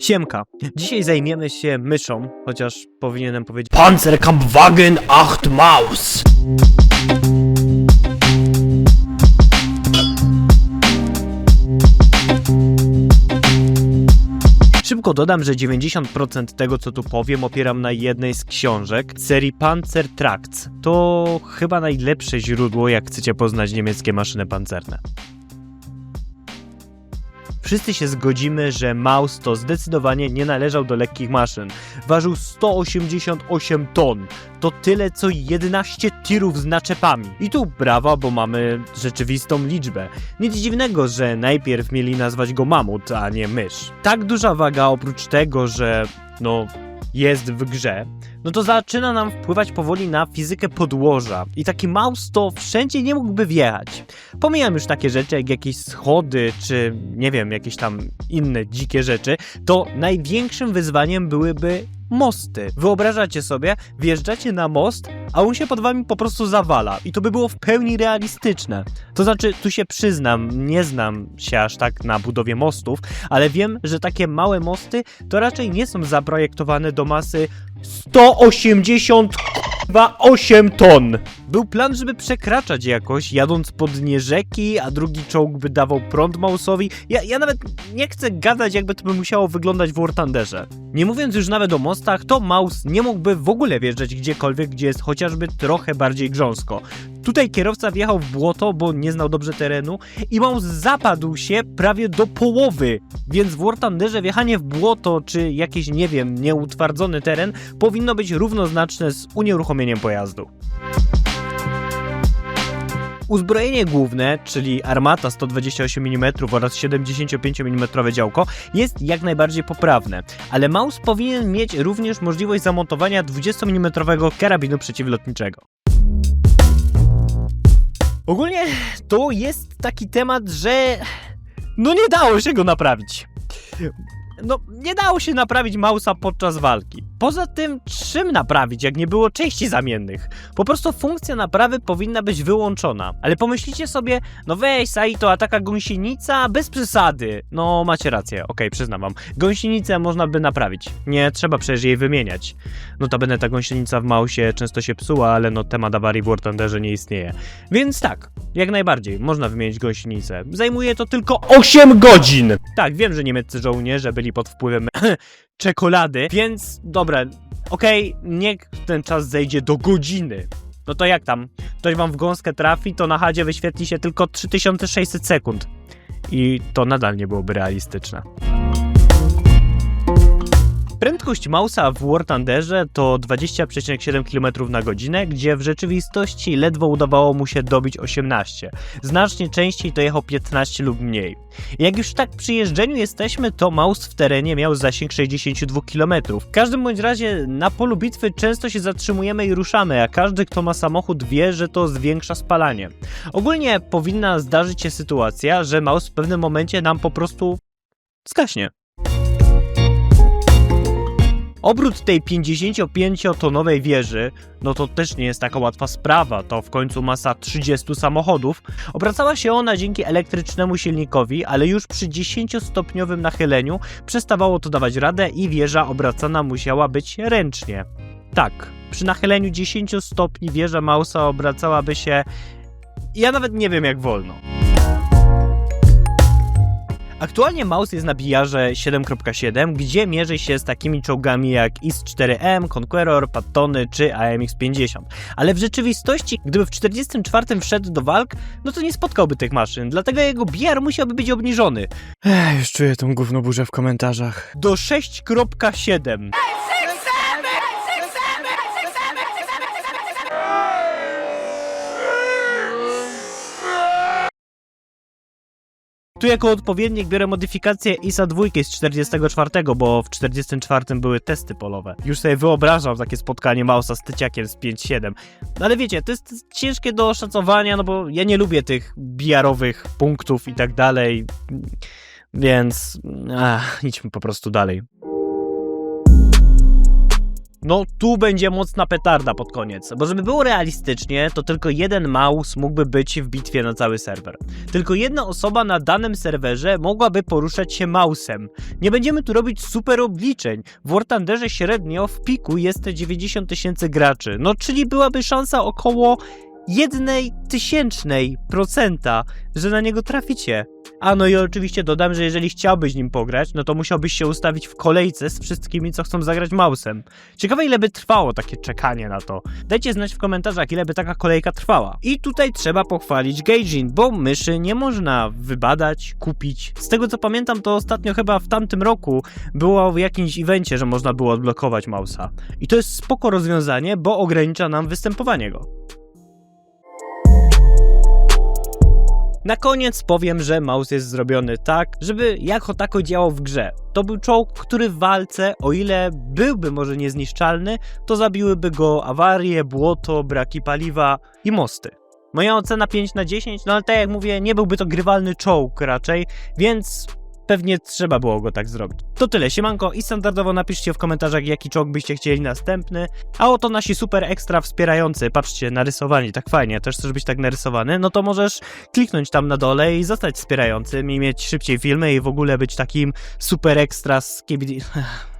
Siemka. Dzisiaj zajmiemy się myszą, chociaż powinienem powiedzieć Panzerkampfwagen 8 Maus. Szybko dodam, że 90% tego, co tu powiem, opieram na jednej z książek serii Panzer Tracts. To chyba najlepsze źródło, jak chcecie poznać niemieckie maszyny pancerne. Wszyscy się zgodzimy, że Maus to zdecydowanie nie należał do lekkich maszyn. Ważył 188 ton. To tyle co 11 tirów z naczepami. I tu brawa, bo mamy rzeczywistą liczbę. Nic dziwnego, że najpierw mieli nazwać go mamut, a nie mysz. Tak duża waga oprócz tego, że no jest w grze, no to zaczyna nam wpływać powoli na fizykę podłoża. I taki mouse to wszędzie nie mógłby wjechać. Pomijam już takie rzeczy jak jakieś schody, czy nie wiem, jakieś tam inne dzikie rzeczy, to największym wyzwaniem byłyby mosty. Wyobrażacie sobie, wjeżdżacie na most, a on się pod wami po prostu zawala. I to by było w pełni realistyczne. To znaczy, tu się przyznam, nie znam się aż tak na budowie mostów, ale wiem, że takie małe mosty to raczej nie są zaprojektowane do masy 188 ton. Był plan, żeby przekraczać jakoś, jadąc po dnie rzeki, a drugi czołg by dawał prąd Mausowi. Ja, ja nawet nie chcę gadać, jakby to by musiało wyglądać w War Thunderze. Nie mówiąc już nawet o mostach, to Maus nie mógłby w ogóle wjeżdżać gdziekolwiek, gdzie jest chociażby trochę bardziej grząsko. Tutaj kierowca wjechał w błoto, bo nie znał dobrze terenu i Maus zapadł się prawie do połowy. Więc w War Thunderze wjechanie w błoto, czy jakiś, nie wiem, nieutwardzony teren powinno być równoznaczne z unieruchomieniem pojazdu. Uzbrojenie główne, czyli armata 128 mm oraz 75 mm działko, jest jak najbardziej poprawne, ale Maus powinien mieć również możliwość zamontowania 20 mm karabinu przeciwlotniczego. Ogólnie to jest taki temat, że no nie dało się go naprawić. No, nie dało się naprawić Mausa podczas walki. Poza tym, czym naprawić, jak nie było części zamiennych? Po prostu funkcja naprawy powinna być wyłączona. Ale pomyślicie sobie, no weź Saito, a taka gąsienica bez przesady. No, macie rację, okej, przyznam wam. Gąsienicę można by naprawić. Nie trzeba przecież jej wymieniać. Notabene ta gąsienica w Mausie często się psuła, ale no temat awarii w War Thunderze nie istnieje. Więc tak, jak najbardziej, można wymienić gąsienicę. Zajmuje to tylko 8 godzin! Tak, wiem, że niemieccy żołnierze byli pod wpływem czekolady, więc dobra, okej, niech ten czas zejdzie do godziny. No to jak tam? Ktoś wam w gąskę trafi, to na chadzie wyświetli się tylko 3600 sekund. I to nadal nie byłoby realistyczne. Prędkość Mausa w War Thunderze to 20,7 km na godzinę, gdzie w rzeczywistości ledwo udawało mu się dobić 18. Znacznie częściej to jechał 15 lub mniej. Jak już tak przy jeżdżeniu jesteśmy, to Maus w terenie miał zasięg 62 km. W każdym bądź razie na polu bitwy często się zatrzymujemy i ruszamy, a każdy kto ma samochód wie, że to zwiększa spalanie. Ogólnie powinna zdarzyć się sytuacja, że Maus w pewnym momencie nam po prostu zgaśnie. Obrót tej 55-tonowej wieży, no to też nie jest taka łatwa sprawa, to w końcu masa 30 samochodów. Obracała się ona dzięki elektrycznemu silnikowi, ale już przy 10-stopniowym nachyleniu przestawało to dawać radę i wieża obracana musiała być ręcznie. Tak, przy nachyleniu 10 stopni wieża Mausa obracałaby się... Ja nawet nie wiem jak wolno. Aktualnie Maus jest na bijarze 7.7, gdzie mierzy się z takimi czołgami jak IS-4M, Conqueror, Pattony czy AMX-50. Ale w rzeczywistości, gdyby w 44 wszedł do walk, no to nie spotkałby tych maszyn, dlatego jego bijar musiałby być obniżony Ech, już czuję tą gównoburzę w komentarzach. do 6.7. Tu jako odpowiednik biorę modyfikację ISA 2 z 44, bo w 44 były testy polowe. Już sobie wyobrażam takie spotkanie Mausa z tyciakiem z 5.7. No ale wiecie, to jest ciężkie do oszacowania, no bo ja nie lubię tych bijarowych punktów i tak dalej. Więc ach, idźmy po prostu dalej. No tu będzie mocna petarda pod koniec, bo żeby było realistycznie, to tylko jeden mouse mógłby być w bitwie na cały serwer. Tylko jedna osoba na danym serwerze mogłaby poruszać się mouse'em. Nie będziemy tu robić super obliczeń. W War Thunderze średnio w piku jest 90 tysięcy graczy, no czyli byłaby szansa około jednej tysięcznej procenta, że na niego traficie. A no i oczywiście dodam, że jeżeli chciałbyś nim pograć, no to musiałbyś się ustawić w kolejce z wszystkimi, co chcą zagrać mouse'em. Ciekawe ile by trwało takie czekanie na to. Dajcie znać w komentarzach, ile by taka kolejka trwała. I tutaj trzeba pochwalić Gaijin, bo myszy nie można wybadać, kupić. Z tego co pamiętam, to ostatnio chyba w tamtym roku było w jakimś evencie, że można było odblokować mouse'a. I to jest spoko rozwiązanie, bo ogranicza nam występowanie go. Na koniec powiem, że mouse jest zrobiony tak, żeby jako tako działał w grze. To był czołg, który w walce, o ile byłby może niezniszczalny, to zabiłyby go awarie, błoto, braki paliwa i mosty. Moja ocena 5 na 10, no ale tak jak mówię, nie byłby to grywalny czołg raczej, więc pewnie trzeba było go tak zrobić. To tyle, siemanko i standardowo napiszcie w komentarzach, jaki czołg byście chcieli następny. A oto nasi super ekstra wspierający, patrzcie, narysowani, tak fajnie, też chcesz być tak narysowany, no to możesz kliknąć tam na dole i zostać wspierającym i mieć szybciej filmy i w ogóle być takim super ekstra z KBD...